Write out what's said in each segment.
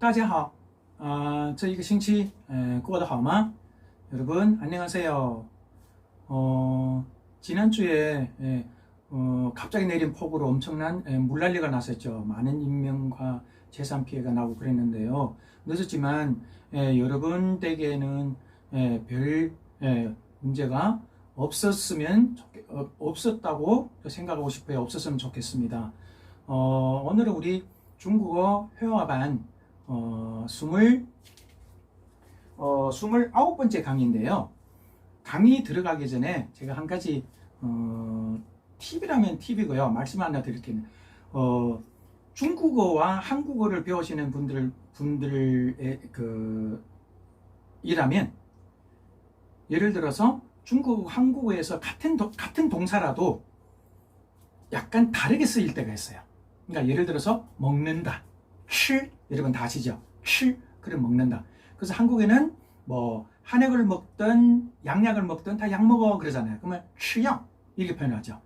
大家好，啊、这一个星期，呃，过得好吗？ 여러분 안녕하세요. 어, 지난주에 예, 어, 갑자기 내린 폭우로 엄청난 예, 물난리가 났었죠. 많은 인명과 재산 피해가 나고 그랬는데요. 늦었지만 예, 여러분 댁에는 예, 별 예, 문제가 없었으면 좋겠- 어, 없었다고 생각하고 싶어요. 없었으면 좋겠습니다. 어, 오늘은 우리 중국어 회화반 어, 20 어, 29번째 강의인데요. 강의 들어가기 전에 제가 한 가지 어, 팁이라면 팁이고요. 말씀 하나 드릴게요. 어, 중국어와 한국어를 배우시는 분들 분들의 그 이라면 예를 들어서 중국 한국어에서 같은 도- 같은 동사라도 약간 다르게 쓰일 때가 있어요. 그러니까 예를 들어서 먹는다, 슈 여러분 다 아시죠? 슈 그럼 먹는다. 그래서 한국에는 뭐 한약을 먹든 양약을 먹든 다 약 먹어 그러잖아요. 그러면 취약 이렇게 표현하죠.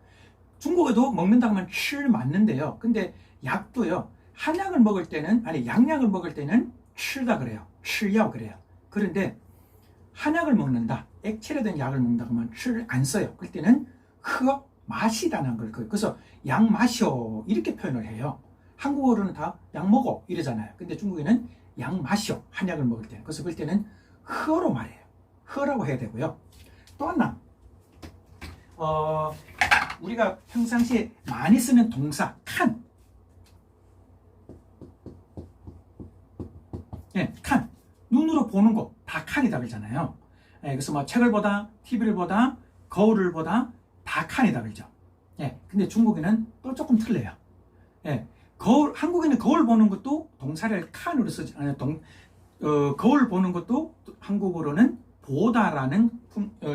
중국에도 먹는다 하면 취 맞는데요. 근데 약도요. 한약을 먹을 때는 아니 양약을 먹을 때는 취다 그래요. 취약 그래요. 그런데 한약을 먹는다. 액체로 된 약을 먹는다 하면 취를 안 써요. 그때는 흐 맛이다는 걸 그래요. 그래서 약 마셔 이렇게 표현을 해요. 한국어로는 다 약 먹어 이러잖아요. 근데 중국에는 약 마셔 한약을 먹을 때는 그래서 그럴 때는 허로 말해요. 허라고 해야 되고요. 또 하나 어, 우리가 평상시에 많이 쓰는 동사 칸 예, 칸 눈으로 보는 거 다 칸이다 그러잖아요. 예, 그래서 뭐 책을 보다 TV를 보다 거울을 보다 다 칸이다 그러죠. 예, 근데 중국에는 또 조금 틀려요. 예, 거울 한국에는 거울 보는 것도 동사를 칸으로 쓰지 아니 동 어, 거울 보는 것도 한국어로는 보다라는 품- 어,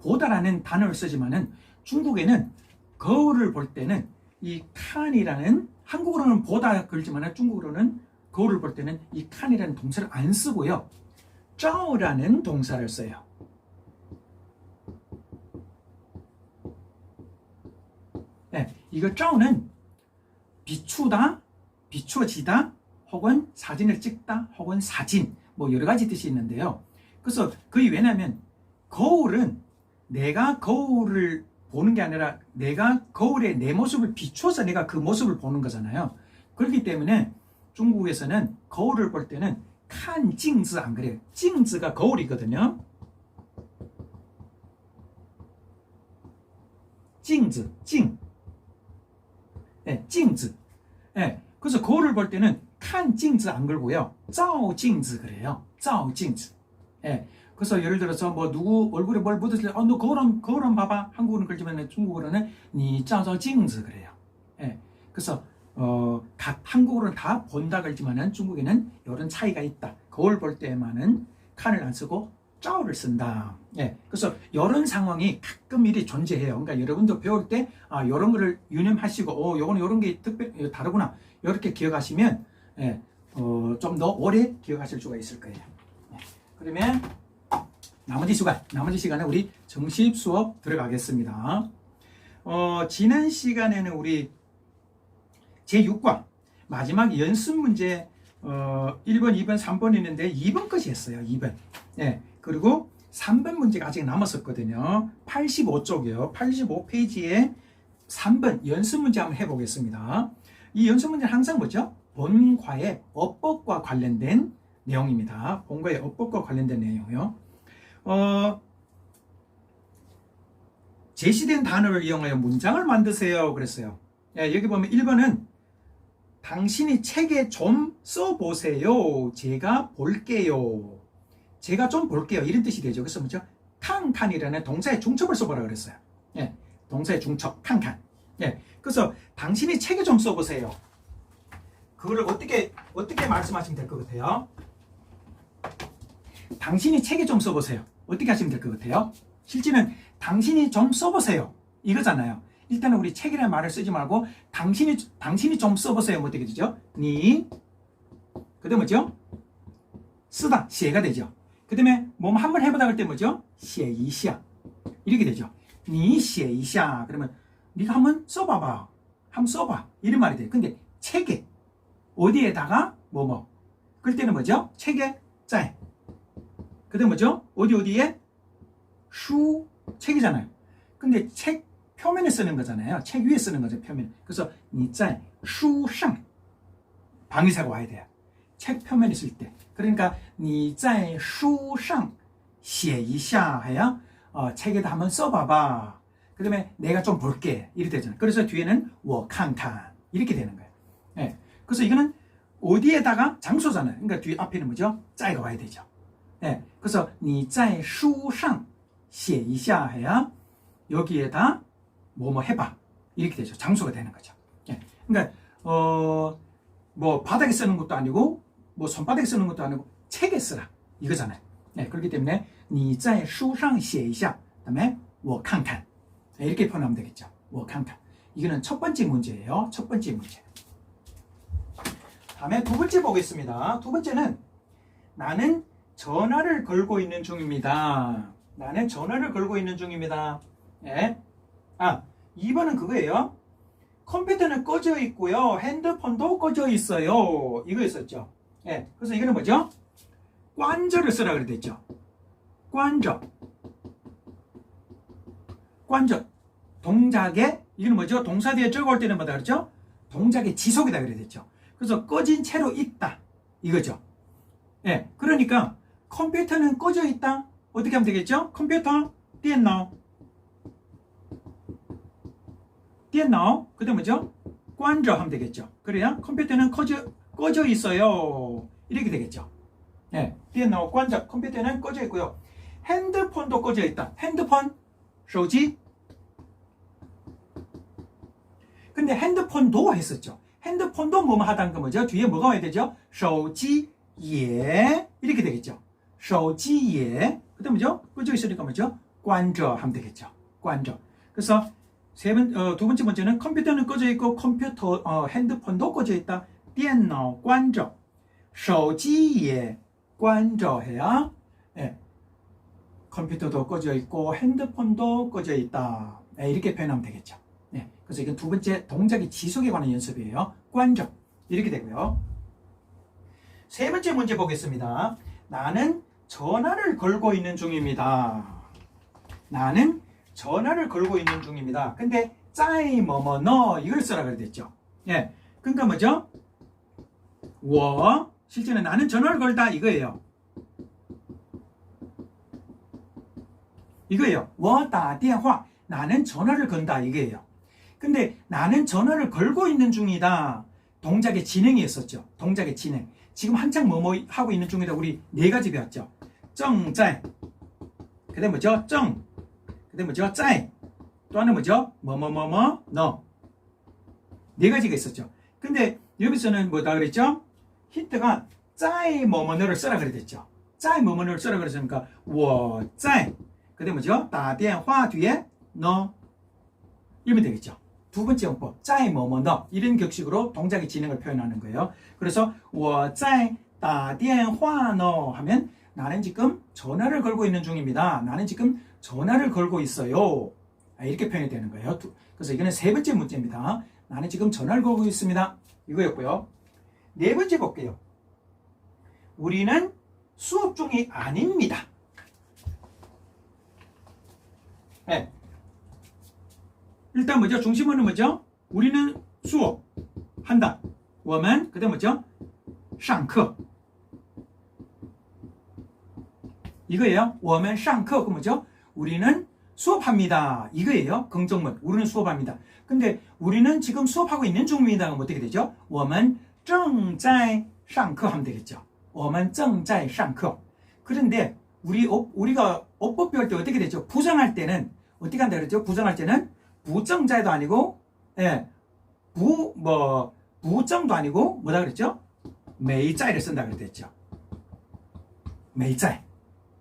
보다라는 단어를 쓰지만은 중국에는 거울을 볼 때는 이 칸이라는 한국어로는 보다 그러지만은 중국어로는 거울을 볼 때는 이 칸이라는 동사를 안 쓰고요. 짜오라는 동사를 써요. 네, 이거 짜오는 비추다, 비추어지다, 혹은 사진을 찍다, 혹은 사진, 뭐 여러 가지 뜻이 있는데요. 그래서 그게 왜냐면 거울은 내가 거울을 보는 게 아니라 내가 거울에 내 모습을 비추어서 내가 그 모습을 보는 거잖아요. 그렇기 때문에 중국에서는 거울을 볼 때는 칸 징즈 안 그래요. 징즈가 거울이거든요. 징즈, 징. 네, 징즈. 네, 그래서 거울을 볼 때는 칸 징즈 안 걸고요. 짜오 징즈 그래요. 짜오 징즈. 예. 그래서 예를 들어서 뭐 누구 얼굴에 뭘 묻었을 때, 어, 너 거울 한, 거울 한 봐봐. 한국어는 그렇지만 중국어로는 니 짜오 징즈 그래요. 예. 그래서 어, 각 한국어로는 다 본다 그러지만은 중국에는 이런 차이가 있다. 거울 볼 때만은 칸을 안 쓰고 짜오를 쓴다. 예. 그래서 이런 상황이 가끔 일이 존재해요. 그러니까 여러분도 배울 때, 아, 이런 거를 유념하시고, 어, 요거는 이런 게 특별, 히 다르구나. 이렇게 기억하시면, 예, 어, 좀 더 오래 기억하실 수가 있을 거예요. 예. 그러면, 나머지 시간, 나머지 시간에 우리 정식 수업 들어가겠습니다. 어, 지난 시간에는 우리 제6과 마지막 연습 문제 어, 1번, 2번, 3번 있는데 2번 것이 했어요. 2번. 예. 그리고 3번 문제가 아직 남았었거든요. 85쪽이요. 85페이지에 3번 연습 문제 한번 해보겠습니다. 이 연습 문제는 항상 뭐죠? 본과의 어법과 관련된 내용입니다. 본과의 어법과 관련된 내용이요. 어, 제시된 단어를 이용하여 문장을 만드세요. 그랬어요. 예, 여기 보면 1번은 당신이 책에 좀 써보세요. 제가 볼게요. 제가 좀 볼게요. 이런 뜻이 되죠. 그래서 뭐죠? 칸칸이라는 동사의 중첩을 써보라 그랬어요. 예, 동사의 중첩, 칸칸. 예, 그래서 당신이 책에 좀 써보세요. 그거를 어떻게 어떻게 말씀하시면 될 것 같아요? 당신이 책에 좀 써보세요. 어떻게 하시면 될 것 같아요? 실제는 당신이 좀 써보세요. 이거잖아요. 일단은 우리 책이라는 말을 쓰지 말고 당신이 당신이 좀 써보세요. 뭐 어떻게 되죠? 니 그다음 뭐죠? 쓰다 시가 되죠. 그 다음에 몸 한 번 해보다 그때 뭐죠? 시에이시아 이렇게 되죠. 니 시에이시아 그러면 네가 한번 써봐봐. 한번 써봐. 이런 말이 돼요. 근데 책에 어디에다가 뭐뭐 그럴 때는 뭐죠? 책에 짜이 그 다음 뭐죠? 어디 어디에 슈 책이잖아요. 근데 책 표면에 쓰는 거잖아요. 책 위에 쓰는 거죠. 표면. 그래서 니짜이 슈상 방위사고 와야 돼요. 책 표면에 쓸 때. 그러니까 你在书上写一下 해야 어, 책에다 한번 써봐봐. 그 다음에 내가 좀 볼게. 이렇게 되잖아요. 그래서 뒤에는 我看看 이렇게 되는 거예요. 예. 그래서 이거는 어디에다가 장소잖아요. 그러니까 뒤 앞에는 뭐죠? 짜이가 와야 되죠. 예. 그래서 你在书上写一下 해야 여기에다 뭐뭐 해봐. 이렇게 되죠. 장소가 되는 거죠. 예. 그러니까 어, 뭐 바닥에 쓰는 것도 아니고 뭐 손바닥에 쓰는 것도 아니고 책에 쓰라 이거잖아요. 네, 그렇기 때문에 你在书上写一下 그다음에 我看看 네, 이렇게 표현하면 되겠죠. 我看看 이거는 첫 번째 문제예요. 첫 번째 문제. 다음에 두 번째 보겠습니다. 두 번째는 나는 전화를 걸고 있는 중입니다. 나는 전화를 걸고 있는 중입니다. 예. 아, 2번은 그거예요. 컴퓨터는 꺼져 있고요. 핸드폰도 꺼져 있어요. 이거 있었죠. 예, 그래서 이거는 뭐죠? 관절을 쓰라 그랬죠. 관절. 관절. 동작의, 이거는 뭐죠? 동사 뒤에 쭉 올 때는 뭐다 그랬죠? 동작의 지속이다 그랬죠. 그래서 꺼진 채로 있다. 이거죠. 예, 그러니까 컴퓨터는 꺼져 있다. 어떻게 하면 되겠죠? 컴퓨터, 띠엔나오. 띠엔나오. 그 다음 뭐죠? 관절 하면 되겠죠. 그래야 컴퓨터는 커져, 꺼져 있어요. 이렇게 되겠죠. 예, 비엔나오 관적 컴퓨터는 꺼져 있고요. 핸드폰도 꺼져 있다. 핸드폰, 쇼지. 근데 핸드폰도 했었죠. 핸드폰도 뭐뭐 하단 그 뭐죠? 뒤에 뭐가 와야 되죠? 쇼지 예 이렇게 되겠죠. 쇼지 예. 그다음 뭐죠? 꺼져 있으니까 뭐죠? 관저 하면 되겠죠. 관저. 그래서 세 번, 어, 두 번째 문제는 컴퓨터는 꺼져 있고 컴퓨터 어, 핸드폰도 꺼져 있다. 电脑关着,手机也关着 해야 예, 컴퓨터도 꺼져 있고 핸드폰도 꺼져 있다. 예, 이렇게 표현하면 되겠죠. 예, 그래서 이건 두 번째 동작의 지속에 관한 연습이에요. 关着 이렇게 되고요. 세 번째 문제 보겠습니다. 나는 전화를 걸고 있는 중입니다. 나는 전화를 걸고 있는 중입니다. 근데 짜이 뭐뭐 너 이걸 써라 그랬죠. 예. 그러니까 뭐죠? 워 실제는 나는 전화를 걸다 이거예요. 이거예요. 워다 대화 나는 전화를 건다 이거예요. 근데 나는 전화를 걸고 있는 중이다. 동작의 진행이었었죠. 동작의 진행. 지금 한창 뭐뭐 하고 있는 중이다. 우리 네 가지 배웠죠. 정짤. 그다음 뭐죠? 정. 그다음 뭐죠? 짤. 또 하나 뭐죠? 뭐뭐뭐뭐 너. 네 가지가 있었죠. 근데 여기서는 뭐다 그랬죠? 힌트가 짜이 머머너를 쓰라 그랬죠. 짜이 머머너를 쓰라 그랬으니까 워짜이 그다음 뭐죠? 다대화 뒤에 너 이러면 되겠죠. 두 번째 용법 짜이 머머너 이런 격식으로 동작의 진행을 표현하는 거예요. 그래서 워짜이 다대화너 하면 나는 지금 전화를 걸고 있는 중입니다. 나는 지금 전화를 걸고 있어요. 아, 이렇게 표현이 되는 거예요. 그래서 이거는 세 번째 문제입니다. 나는 지금 전화를 걸고 있습니다. 이거였고요. 네 번째 볼게요. 우리는 수업 중이 아닙니다. 네. 일단 뭐죠? 중심어는 뭐죠? 우리는 수업 한다. 我们 그다음 뭐죠? 上课 이거예요. 我们上课 그 뭐죠? 우리는 수업합니다. 이거예요. 긍정문. 우리는 수업합니다. 근데 우리는 지금 수업하고 있는 중입니다. 그럼 어떻게 되죠? 我们 정자이 샹크 하면 되겠죠. 워만 정자이 샹크. 그런데 우리 어, 우리가 어법 배울 때 어떻게 되죠? 부정할 때는 어떻게 한다 그랬죠? 부정할 때는 부정자도 아니고 예. 부 뭐 부정도 아니고 뭐다 그랬죠? 메이자이를 쓴다 그랬죠. 메이자이.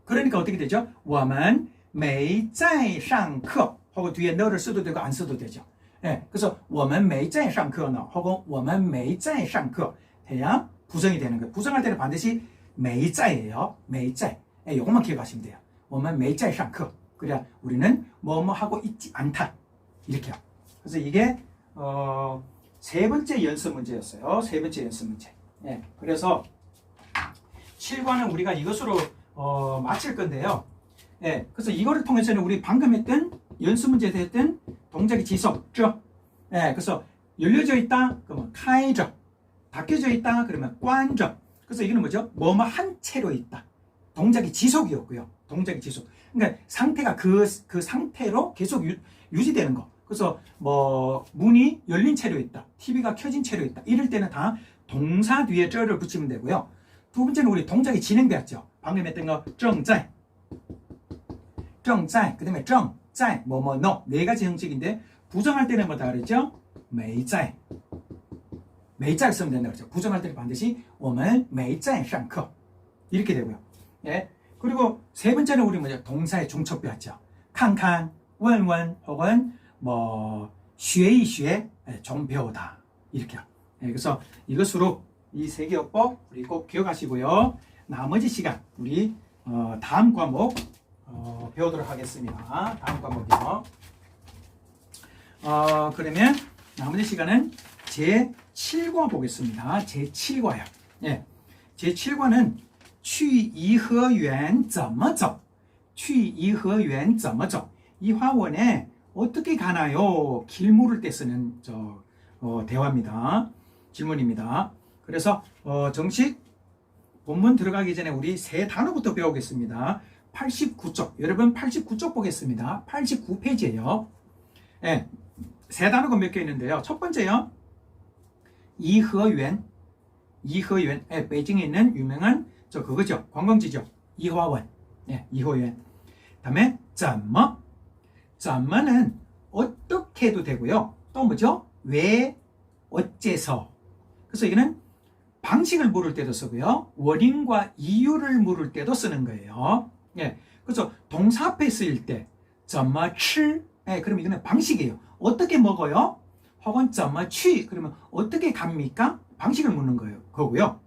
그러니까 어떻게 되죠? 워만 메이자이 샹크 하고 뒤에 너를 써도 되고 안 써도 되죠. 예, 그래서 我们没在上课呢 혹은 我们没在上课 해야 부정이 되는 거예요. 부정할 때는 반드시 没在예요. 没在. 예, 요것만 기억하시면 돼요. 我们没在上课. 그래야 우리는 뭐뭐 하고 있지 않다. 이렇게요. 그래서 이게 어, 세 번째 연습 문제였어요. 세 번째 연습 문제. 예, 그래서 7과는 우리가 이것으로 어, 마칠 건데요. 예, 그래서 이거를 통해서는 우리 방금 했던 연습 문제에서 했던 동작의 지속, 죠 예, 그래서 열려져 있다, 그러면 카이저, 닫혀져 있다, 그러면 관저. 그래서 이거는 뭐죠? 뭐뭐 한 채로 있다. 동작의 지속이었고요. 동작의 지속. 그러니까 상태가 그, 그 상태로 계속 유, 유지되는 거. 그래서 뭐 문이 열린 채로 있다. TV가 켜진 채로 있다. 이럴 때는 다 동사 뒤에 쩔을 붙이면 되고요. 두 번째는 우리 동작이 진행되었죠. 방금 했던 거 정在, 정在, 그 다음에 정, 在, 뭐뭐 no 네 가지 형식인데 부정할 때는 뭐다 그랬죠? 没在, 没在 쓰면 된다 그랬죠. 부정할 때는 반드시 我们没在上课 이렇게 되고요. 예. 그리고 세 번째는 우리 뭐죠? 동사의 중첩 배웠죠. 칸칸, 원원 혹은 뭐学一学, 예, 좀 배우다 이렇게요. 예, 그래서 이것으로 이 세 개요법 우리 꼭 기억하시고요. 나머지 시간 우리 어, 다음 과목 어, 배우도록 하겠습니다. 다음 과목이요. 어, 그러면 나머지 시간은 제 7과 보겠습니다. 제 7과요. 예. 제 7과는 去颐和园怎么走?去颐和园怎么走?이 화원에 어떻게 가나요? 길 물을 때 쓰는 저 어, 대화입니다. 질문입니다. 그래서 어, 정식 본문 들어가기 전에 우리 세 단어부터 배우겠습니다. 89쪽. 여러분 89쪽 보겠습니다. 89페이지에요 예. 세 단어가 몇 개 있는데요. 첫 번째요. 이허연. 이허연. 예, 베이징에 있는 유명한 저 그거죠. 관광지죠. 이화원. 예, 이허연. 다음에 짬마. 짬마는 어떻게 해도 되고요. 또 뭐죠? 왜, 어째서. 그래서 이거는 방식을 물을 때도 쓰고요. 원인과 이유를 물을 때도 쓰는 거예요. 예. 그래서 동사 앞에 쓰일 때, 怎么吃? 예, 그럼 이거는 방식이에요. 어떻게 먹어요? 혹은 怎么去? 그러면 어떻게 갑니까? 방식을 묻는 거예요. 거고요.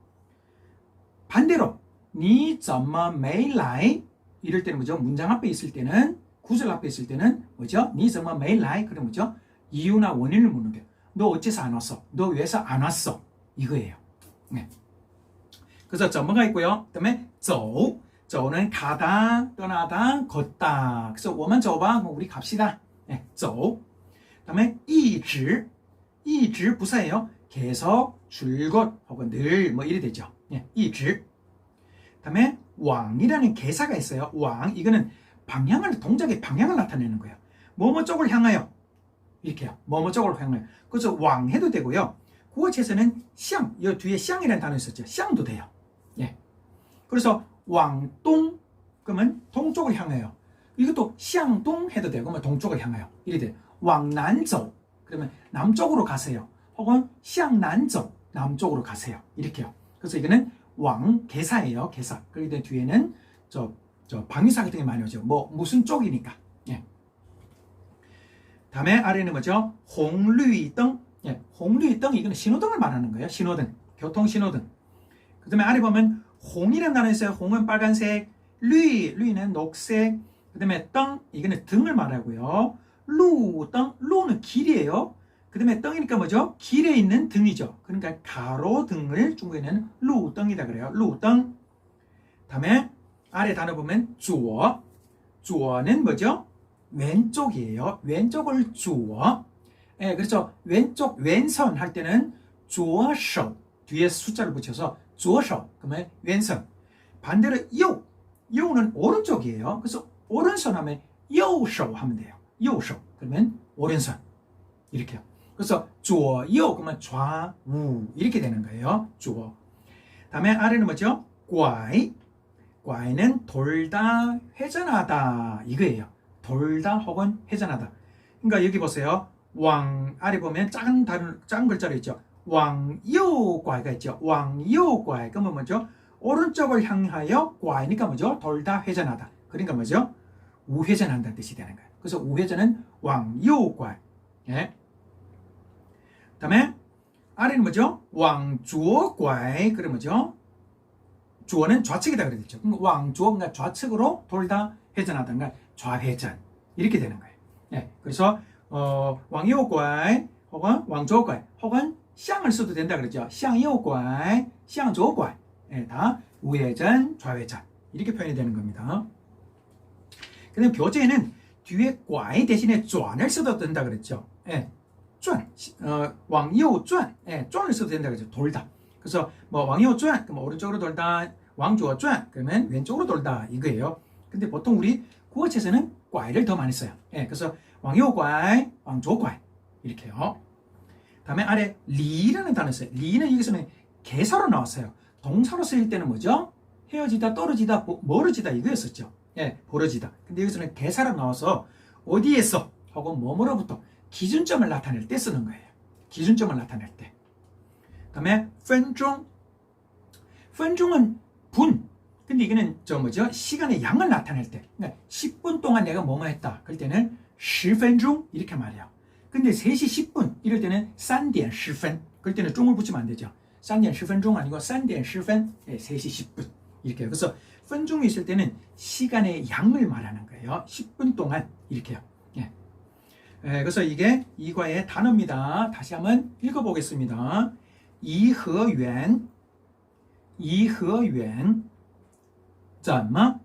반대로, 你怎么没来? 이럴 때는 뭐죠? 문장 앞에 있을 때는, 구절 앞에 있을 때는 뭐죠? 你怎么没来? 그럼 뭐죠? 이유나 원인을 묻는 거예요. 너 어째서 안 왔어? 너 왜서 안 왔어? 이거예요. 네. 그래서 점어가 있고요. 그다음에 走, 走는 가다, 떠나다, 걷다. 그래서 我们走吧, 우리 갑시다. 네, 走. 그다음에 一直, 一直 부사예요. 계속, 줄곧 혹은 늘 뭐 이래 되죠. 네, 一直. 그다음에 왕이라는 개사가 있어요. 왕 이거는 방향을 동작의 방향을 나타내는 거예요. 뭐뭐 쪽을 향하여 이렇게요. 뭐뭐 쪽으로 향하여. 그래서 왕 해도 되고요. 구어체에서는 샹, 이 뒤에 샹이라는 단어 있었죠. 샹도 돼요. 예. 그래서 왕동 그러면 동쪽을 향하여 이것도 향동 해도 되고 그러면 동쪽을 향하여 이래 돼요. 왕난조 그러면 남쪽으로 가세요. 혹은 향난조 남쪽으로 가세요. 이렇게요. 그래서 이거는 왕계사예요. 계사. 그런데 뒤에는 저, 저 방위사 같은 게 많이 오죠. 뭐 무슨 쪽이니까. 예. 다음에 아래는 뭐죠? 홍류이등. 예. 홍류이등 이거는 신호등을 말하는 거예요. 신호등. 교통 신호등. 그다음에 아래 보면 홍이란 단어 있어요. 홍은 빨간색, 류, 류는 녹색, 그 다음에 땅, 이거는 등을 말하고요. 루, 땅, 루는 길이에요. 그 다음에 땅이니까 뭐죠? 길에 있는 등이죠. 그러니까 가로 등을 중국에는 루, 땅이다 그래요. 루, 땅. 다음에 아래 단어 보면 주어. 주어는 뭐죠? 왼쪽이에요. 왼쪽을 주어. 예, 그렇죠. 왼쪽, 왼손 할 때는 주어쇼. 뒤에 숫자를 붙여서 左手, 그러면 왼손. 반대로 요, 요는 오른쪽이에요. 그래서 오른손 하면 요쇼 하면 돼요. 요쇼. 그러면 오른손. 이렇게요. 그래서 좌요 그러면 좌우 이렇게 되는 거예요. 좌. 다음에 아래는 뭐죠? 꽈이. 꽈이는 돌다 회전하다 이거예요. 돌다 혹은 회전하다. 그러니까 여기 보세요. 왕 아래 보면 작은 다른 작은 글자로 있죠. 왕, 요, 꽈이가 있죠. 왕, 요, 꽈이. 그러면 뭐죠? 오른쪽을 향하여 꽈이니까 뭐죠? 돌다 회전하다. 그러니까 뭐죠? 우회전한다는 뜻이 되는 거예요. 그래서 우회전은 왕, 요, 꽈이. 예. 다음에 아래는 뭐죠? 왕, 주어, 꽈이. 그러면 뭐죠? 주어는 좌측이다 그랬죠. 그러니까 왕주어가 좌측으로 돌다 회전하던가 좌회전. 이렇게 되는 거예요. 예. 그래서, 어, 왕, 요, 꽈이. 혹은 왕, 주어, 꽈이. 혹은 샹을 써도 된다 그랬죠. 샹右拐 샹左拐 예, 다 우회전, 좌회전 이렇게 표현이 되는 겁니다. 그다음 교재에는 뒤에 拐 대신에 转을 써도 된다 그랬죠. 예. 转, 어, 往右转, 예, 转을 써도 된다 그랬죠. 돌다. 그래서 뭐 왕右 转, 그럼 오른쪽으로 돌다, 왕左 转, 그러면 왼쪽으로 돌다 이거예요. 근데 보통 우리 국어책에서는 拐를 더 많이 써요. 예, 그래서 왕右 拐, 왕左 拐 이렇게요. 다음에 아래 리라는 단어 써요. 리는 여기서는 뭐 개사로 나왔어요. 동사로 쓰일 때는 뭐죠? 헤어지다, 떨어지다, 보, 멀어지다 이거였었죠. 예, 벌어지다. 근데 여기서는 개사로 나와서 어디에서 혹은 뭐뭐로부터 기준점을 나타낼 때 쓰는 거예요. 기준점을 나타낼 때. 다음에 펜종. 펜종은 분. 근데 이거는 저 뭐죠? 시간의 양을 나타낼 때. 그러니까 10분 동안 내가 뭐뭐 했다. 그럴 때는 10분 중 이렇게 말해요. 근데 3시 10분 이럴 때는 3点 10분. 그럴 때는 종을 붙이면 안 되죠. 3点 10分钟 아니고 3点 10분. 예, 3시 10분. 이렇게. 그래서 분종이 있을 때는 시간의 양을 말하는 거예요. 10분 동안 이렇게요. 예. 예, 그래서 이게 이과의 단어입니다. 다시 한번 읽어보겠습니다. 이허园, 이허园, 怎么,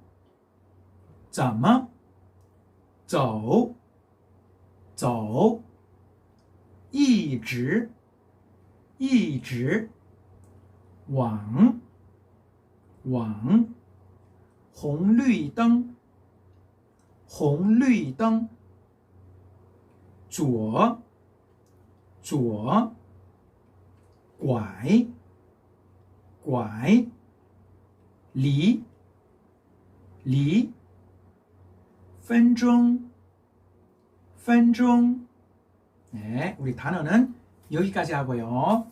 怎么,走,走, 一直,一直,往,往,红绿灯，红绿灯，左，左，拐，拐，离，离，分钟，分钟. 네, 우리 단어는 여기까지 하고요.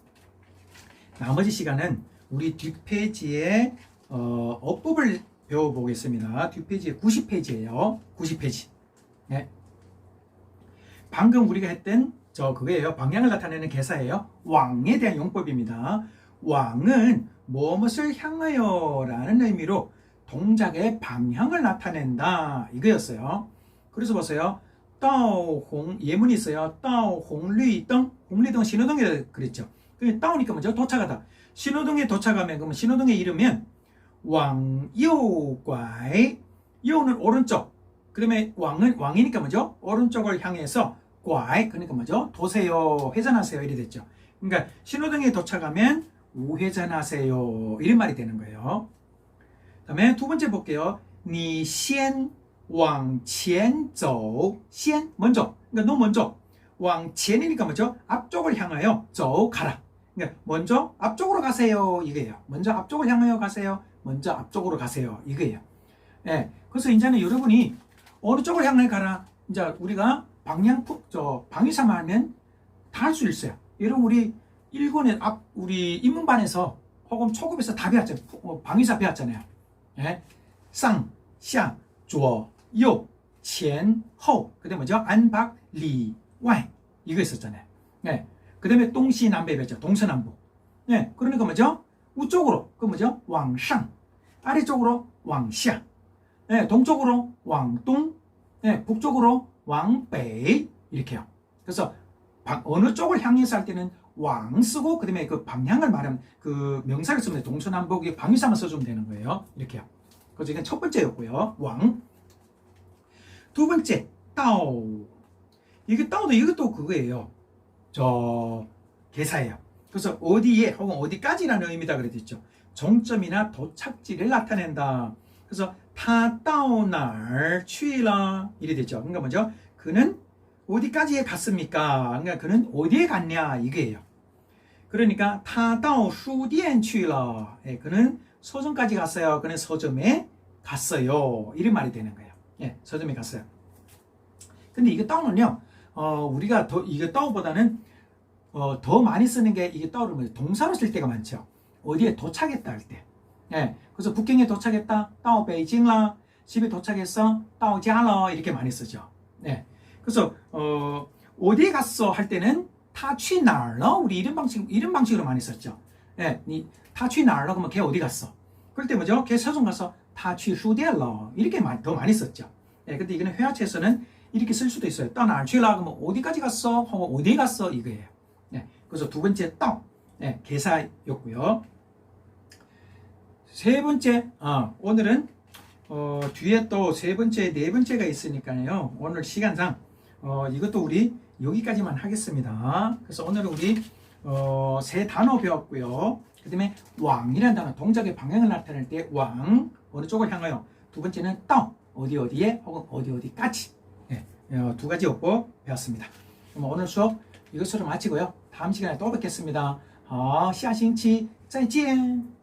나머지 시간은 우리 뒷페이지에 어, 어법을 배워보겠습니다. 뒷페이지에 90페이지예요. 90페이지. 네. 방금 우리가 했던 저 그거예요. 방향을 나타내는 개사예요. 왕에 대한 용법입니다. 왕은 무엇을 향하여 라는 의미로 동작의 방향을 나타낸다 이거였어요. 그래서 보세요. 따오홍 예문이 있어요. 따오홍리등 홍리등 신호등이라 그랬죠. 그 따오니까 먼저 도착하다. 신호등에 도착하면 그러면 신호등에 이르면 왕요과이 요는 오른쪽. 그다음에 왕은 왕이니까 먼저 오른쪽을 향해서 과이 그러니까 먼저 도세요 회전하세요 이래 됐죠. 그러니까 신호등에 도착하면 우회전하세요 이런 말이 되는 거예요. 그다음에 두 번째 볼게요. 니시엔 往前走 先 먼저 그러니까 너 먼저 往前이니까 뭐죠? 앞쪽을 향하여 走 가라. 그러니까 먼저 앞쪽으로 가세요 이거예요. 먼저 앞쪽을 향하여 가세요. 먼저 앞쪽으로 가세요. 이거예요. 예. 그래서 이제는 여러분이 어느 쪽을 향해 가라. 이제 우리가 방향 저 방위사만 하면 다 할 수 있어요. 여러분 우리 일본의 앞 우리 인문반에서 혹은 초급에서 다 배웠잖아요. 어, 방위사 배웠잖아요. 예. 상, 샤, 左, 요, 前,后.그 다음에 뭐죠? 안팎, 리, 와이. 이거 있었잖아요. 네. 그 다음에 동시 남배 배죠. 동서남북. 네. 그러니까 뭐죠? 우쪽으로. 그 뭐죠? 왕상. 아래쪽으로 왕샤. 네. 동쪽으로 왕동. 네. 북쪽으로 왕베이. 이렇게요. 그래서 어느 쪽을 향해서 할 때는 왕 쓰고 그다음에 그 방향을 말하면 그 명사를 쓰면 동서남북이 방위사만 써주면 되는 거예요. 이렇게요. 그래서 이건 첫 번째였고요. 왕. 두 번째, 따오. 이게 따오도 이것도 그거예요. 저, 개사예요. 그래서 어디에 혹은 어디까지라는 의미다 그랬죠. 종점이나 도착지를 나타낸다. 그래서 타 따오날 취라 이래 되죠. 그러니까 먼저 그는 어디까지에 갔습니까? 그러니까 그는 어디에 갔냐 이거예요. 그러니까 타다오 수디엔 취라. 예, 그는 서점까지 갔어요. 그는 서점에 갔어요. 이런 말이 되는 거예요. 예, 서점에 갔어요. 근데 이게 떡은요, 어, 우리가 더, 이게 떡보다는 어, 더 많이 쓰는 게 이게 떠오르는 동사로 쓸 때가 많죠. 어디에 도착했다 할 때. 예, 그래서 북경에 도착했다, 떠오 베이징라, 집에 도착했어, 떠오 자러 이렇게 많이 쓰죠. 예, 그래서 어, 어디에 갔어 할 때는 타취날러 우리 이런 방식 이런 방식으로 많이 썼죠. 예, 타취날러 그러면 걔 어디 갔어? 그럴 때 뭐죠? 걔 서점 가서 다취슈디엘러 이렇게 많이, 더 많이 썼죠. 예, 근데 이거는 회화체에서는 이렇게 쓸 수도 있어요. 떠나 취라 그러면 어디까지 갔어? 하고 어디 갔어? 이거예요. 예, 그래서 두 번째 떠 예, 개사였고요. 세 번째 어, 오늘은 어, 뒤에 또 세 번째 네 번째가 있으니까요. 오늘 시간상 어, 이것도 우리 여기까지만 하겠습니다. 그래서 오늘은 우리 어, 세 단어 배웠고요. 그 다음에 왕이라는 단어 동작의 방향을 나타낼 때 왕, 어느 쪽을 향하여 두 번째는 떠 어디 어디에 혹은 어디 어디까지 예, 어, 두 가지 요법 배웠습니다. 그럼 오늘 수업 이것으로 마치고요. 다음 시간에 또 뵙겠습니다. 아, 시아신치, 再见。